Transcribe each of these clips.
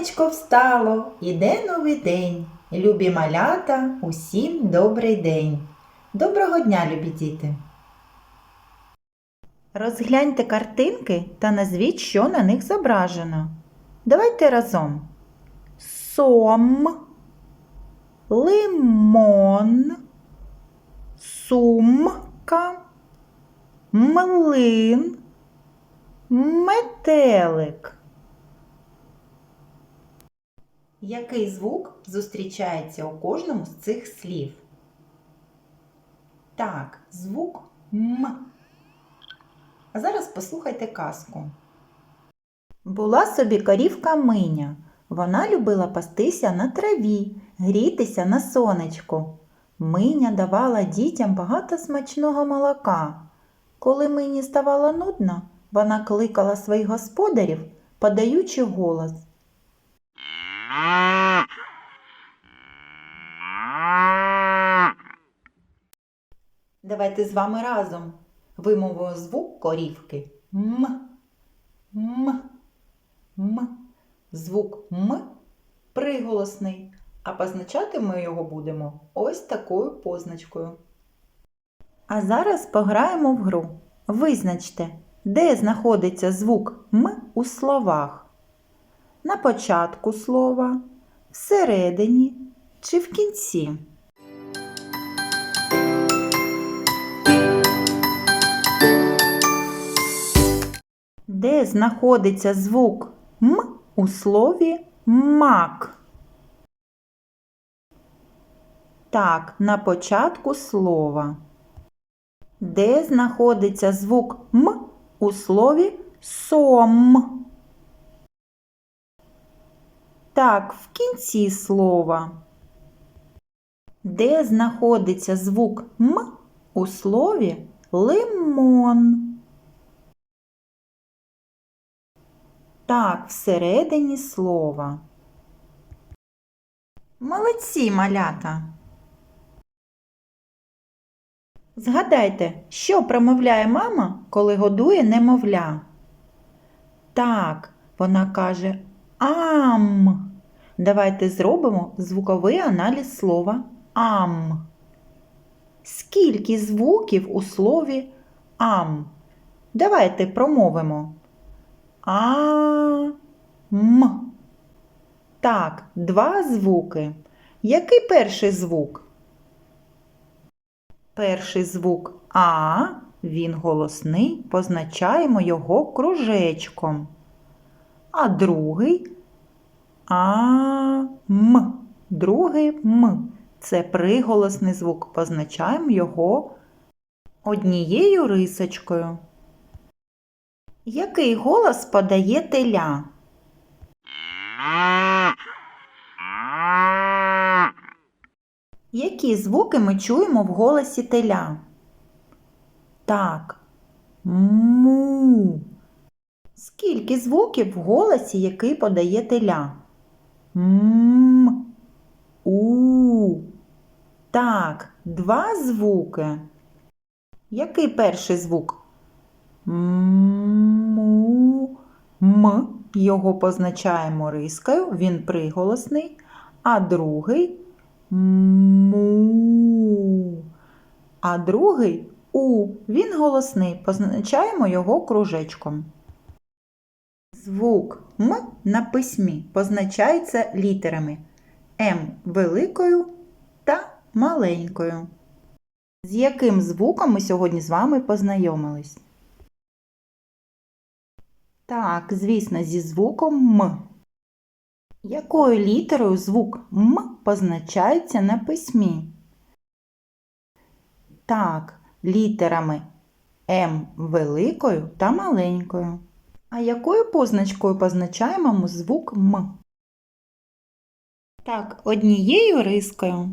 Сонечко встало, іде новий день. Любі малята, усім добрий день. Доброго дня, любі діти. Розгляньте картинки та назвіть, що на них зображено. Давайте разом. Сом, лимон, сумка, млин, метелик. Який звук зустрічається у кожному з цих слів? Так, звук М. А зараз послухайте казку. Була собі корівка Миня. Вона любила пастися на траві, грітися на сонечку. Миня давала дітям багато смачного молока. Коли Мині ставало нудно, вона кликала своїх господарів, подаючи голос. Давайте з вами разом вимовимо звук корівки М. М. М. Звук М приголосний, а позначати ми його будемо ось такою позначкою. А зараз пограємо в гру. Визначте, де знаходиться звук М у словах. На початку слова, всередині чи в кінці. Де знаходиться звук М у слові мак? Так, на початку слова. Де знаходиться звук М у слові сом? Так, в кінці слова. Де знаходиться звук М у слові лимон? Так, всередині слова. Молодці, малята. Згадайте, що промовляє мама, коли годує немовля? Так, вона каже ам. Давайте зробимо звуковий аналіз слова ам. Скільки звуків у слові ам? Давайте промовимо. А. М. Так, два звуки. Який перший звук? Перший звук А, він голосний, позначаємо його кружечком. А другий А, М. Другий М. Це приголосний звук, позначаємо його однією рисочкою. Який голос подає теля? Які звуки ми чуємо в голосі теля? Так. Му. Скільки звуків в голосі, який подає теля? М. У. Так, два звуки. Який перший звук? Му. М. Його позначаємо рискою, він приголосний, а другий му. А другий у. Він голосний, позначаємо його кружечком. Звук М на письмі позначається літерами М великою та маленькою. З яким звуком ми сьогодні з вами познайомились? Так, звісно, зі звуком М. Якою літерою звук М позначається на письмі? Так, літерами М великою та маленькою. А якою позначкою позначаємо ми звук М? Так, однією рискою.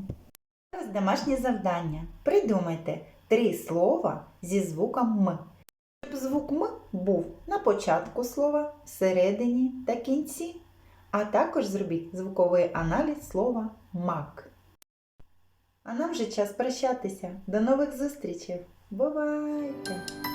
Зараз домашнє завдання. Придумайте три слова зі звуком М. Звук М був на початку слова, всередині та кінці. А також зробіть звуковий аналіз слова мак. А нам вже час прощатися. До нових зустрічей. Бувайте!